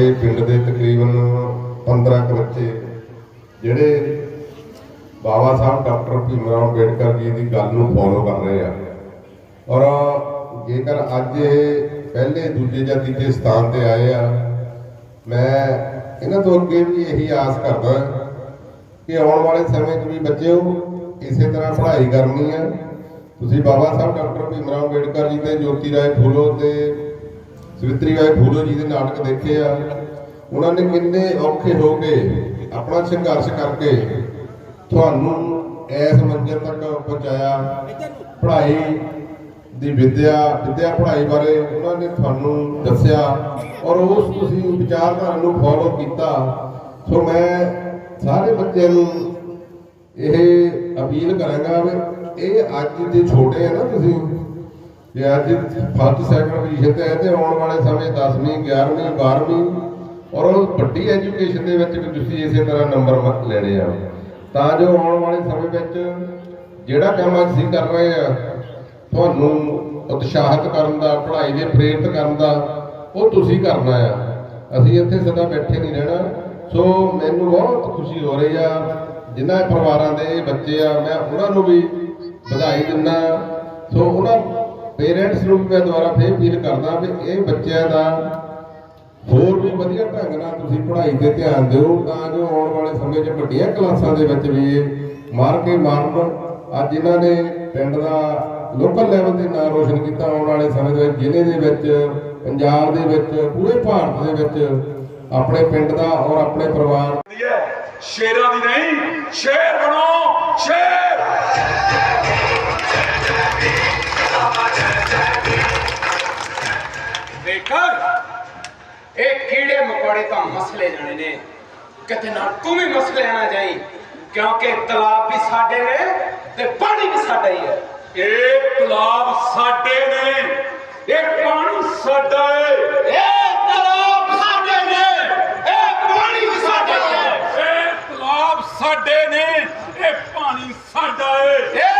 ਸਾਡੇ ਪਿੰਡ ਦੇ ਤਕਰੀਬਨ 15 ਕੁ ਬੱਚੇ ਜਿਹੜੇ ਬਾਬਾ ਸਾਹਿਬ, ਡਾਕਟਰ ਭੀਮਰਾਓ ਅੰਬੇਡਕਰ ਜੀ ਦੀ ਗੱਲ ਨੂੰ ਫੋਲੋ ਕਰ ਰਹੇ ਆ। ਔਰ ਜੇਕਰ ਅੱਜ ਇਹ ਪਹਿਲੇ, ਦੂਜੇ ਜਾਂ ਤੀਜੇ ਸਥਾਨ ਤੇ ਆਏ ਆ, ਮੈਂ ਇਹਨਾਂ ਤੋਂ ਅੱਗੇ ਵੀ ਇਹੀ ਆਸ ਕਰਦਾ ਕਿ ਆਉਣ ਵਾਲੇ ਸਮੇਂ 'ਚ ਵੀ ਬੱਚਿਓ, ਇਸੇ ਤਰ੍ਹਾਂ ਪੜ੍ਹਾਈ ਕਰਨੀ ਆ। ਤੁਸੀਂ ਬਾਬਾ ਸਾਹਿਬ, ਡਾਕਟਰ ਭੀਮਰਾਓ ਅੰਬੇਡਕਰ ਜੀ ਤੇ ਜੋਤੀ ਰਾਏ ਫੂਲੋ ਤੇ ਸਵਿਤਰੀ ਬਾਈ ਫੂਲੋ ਜੀ ਦੇ ਨਾਟਕ ਦੇਖੇ ਆ। ਉਹਨਾਂ ਨੇ ਕਿੰਨੇ ਔਖੇ ਹੋ ਕੇ ਆਪਣਾ ਸੰਘਰਸ਼ ਕਰਕੇ ਤੁਹਾਨੂੰ ਇਸ ਮੰਜ਼ਿਲ ਤੱਕ ਪਹੁੰਚਾਇਆ। ਪੜ੍ਹਾਈ ਦੀ ਵਿਦਿਆ ਵਿਦਿਆ ਪੜ੍ਹਾਈ ਬਾਰੇ ਉਹਨਾਂ ਨੇ ਤੁਹਾਨੂੰ ਦੱਸਿਆ ਔਰ ਉਸ ਤੁਸੀਂ ਵਿਚਾਰਧਾਰਾ ਨੂੰ ਫੋਲੋ ਕੀਤਾ। ਸੋ ਮੈਂ ਸਾਰੇ ਬੱਚਿਆਂ ਨੂੰ ਇਹ ਅਪੀਲ ਕਰਾਂਗਾ ਵੀ ਇਹ ਅੱਜ ਦੇ ਛੋਟੇ ਆ ਨਾ ਤੁਸੀਂ ਜੇ ਅੱਜ ਫਸਟ ਸੈਕੰਡ ਪੋਜੀਸ਼ਨ ਤੇ ਹੈ ਤੇ ਆਉਣ ਵਾਲੇ ਸਮੇਂ 10ਵੀਂ 11ਵੀਂ 12ਵੀਂ ਔਰ ਉਹ ਵੱਡੀ ਐਜੂਕੇਸ਼ਨ ਦੇ ਵਿੱਚ ਵੀ ਤੁਸੀਂ ਇਸੇ ਤਰ੍ਹਾਂ ਨੰਬਰ ਲੈਣੇ ਆ। ਤਾਂ ਜੋ ਆਉਣ ਵਾਲੇ ਸਮੇਂ ਵਿੱਚ ਜਿਹੜਾ ਕੰਮ ਅਸੀਂ ਕਰ ਰਹੇ ਆ, ਤੁਹਾਨੂੰ ਉਤਸ਼ਾਹਿਤ ਕਰਨ ਦਾ, ਪੜ੍ਹਾਈ ਦੇ ਪ੍ਰੇਰਿਤ ਕਰਨ ਦਾ, ਉਹ ਤੁਸੀਂ ਕਰਨਾ ਆ। ਅਸੀਂ ਇੱਥੇ ਸਦਾ ਬੈਠੇ ਨਹੀਂ ਰਹਿਣਾ। ਸੋ ਮੈਨੂੰ ਬਹੁਤ ਖੁਸ਼ੀ ਹੋ ਰਹੀ ਆ, ਜਿਨ੍ਹਾਂ ਪਰਿਵਾਰਾਂ ਦੇ ਬੱਚੇ ਆ, ਮੈਂ ਉਹਨਾਂ ਨੂੰ ਵੀ ਵਧਾਈ ਦਿੰਦਾ। ਸੋ ਉਹਨਾਂ ਪੇਰੈਂਟਸ ਨੂੰ ਮੈਂ ਦੁਬਾਰਾ ਫੇਰ ਅਪੀਲ ਕਰਦਾ ਵੀ ਇਹ ਬੱਚਿਆਂ ਦਾ ਹੋਰ ਵੀ ਵਧੀਆ ਢੰਗ ਨਾਲ ਤੁਸੀਂ ਪੜ੍ਹਾਈ ਤੇ ਧਿਆਨ ਦਿਓ, ਤਾਂ ਜੋ ਆਉਣ ਵਾਲੇ ਸਮੇਂ 'ਚ ਵੱਡੀਆਂ ਕਲਾਸਾਂ ਦੇ ਵਿੱਚ ਵੀ ਇਹ ਮਾਰ ਕੇ ਮਾਰਨ। ਅੱਜ ਇਹਨਾਂ ਨੇ ਪਿੰਡ ਦਾ ਲੋਕਲ ਲੈਵਲ ਤੇ ਨਾਂ ਰੋਸ਼ਨ ਕੀਤਾ ਆਉਣ ਵਾਲੇ ਸਮੇਂ ਦੇ ਵਿੱਚ, ਜ਼ਿਲ੍ਹੇ ਦੇ ਵਿੱਚ, ਪੰਜਾਬ ਦੇ ਵਿੱਚ, ਪੂਰੇ ਭਾਰਤ ਦੇ ਵਿੱਚ ਆਪਣੇ ਪਿੰਡ ਦਾ ਔਰ ਆਪਣੇ ਪਰਿਵਾਰ। ਹੁੰਦੀ ਸ਼ੇਰਾਂ ਦੀ ਨਹੀਂ, ਸ਼ੇਰ ਬਣੋ ਸ਼ੇਰ! ਕੀੜੇ ਮਕੌੜੇ ਤਾਂ ਮਸਲੇ ਜਾਣੇ ਨੇ। ਕਿਤੇ ਨਾ ਤੂੰ ਵੀ ਮਸਲੇ ਨਾ ਜਾਈ ਕਿਉਂਕਿ ਤਲਾਬ ਵੀ ਸਾਡੇ ਨੇ ਤੇ ਪਾਣੀ ਵੀ ਸਾਡਾ ਹੀ ਹੈ। ਇਹ ਤਲਾਬ ਸਾਡੇ ਨੇ ਇਹ ਪਾਣੀ ਸਾਡਾ ਏ ਇਹ ਤਲਾਬ ਸਾਡੇ ਨੇ ਇਹ ਪਾਣੀ ਵੀ ਸਾਡਾ ਹੀ ਹੈ ਇਹ ਤਲਾਬ ਸਾਡੇ ਨੇ ਇਹ ਪਾਣੀ ਸਾਡਾ ਇਹ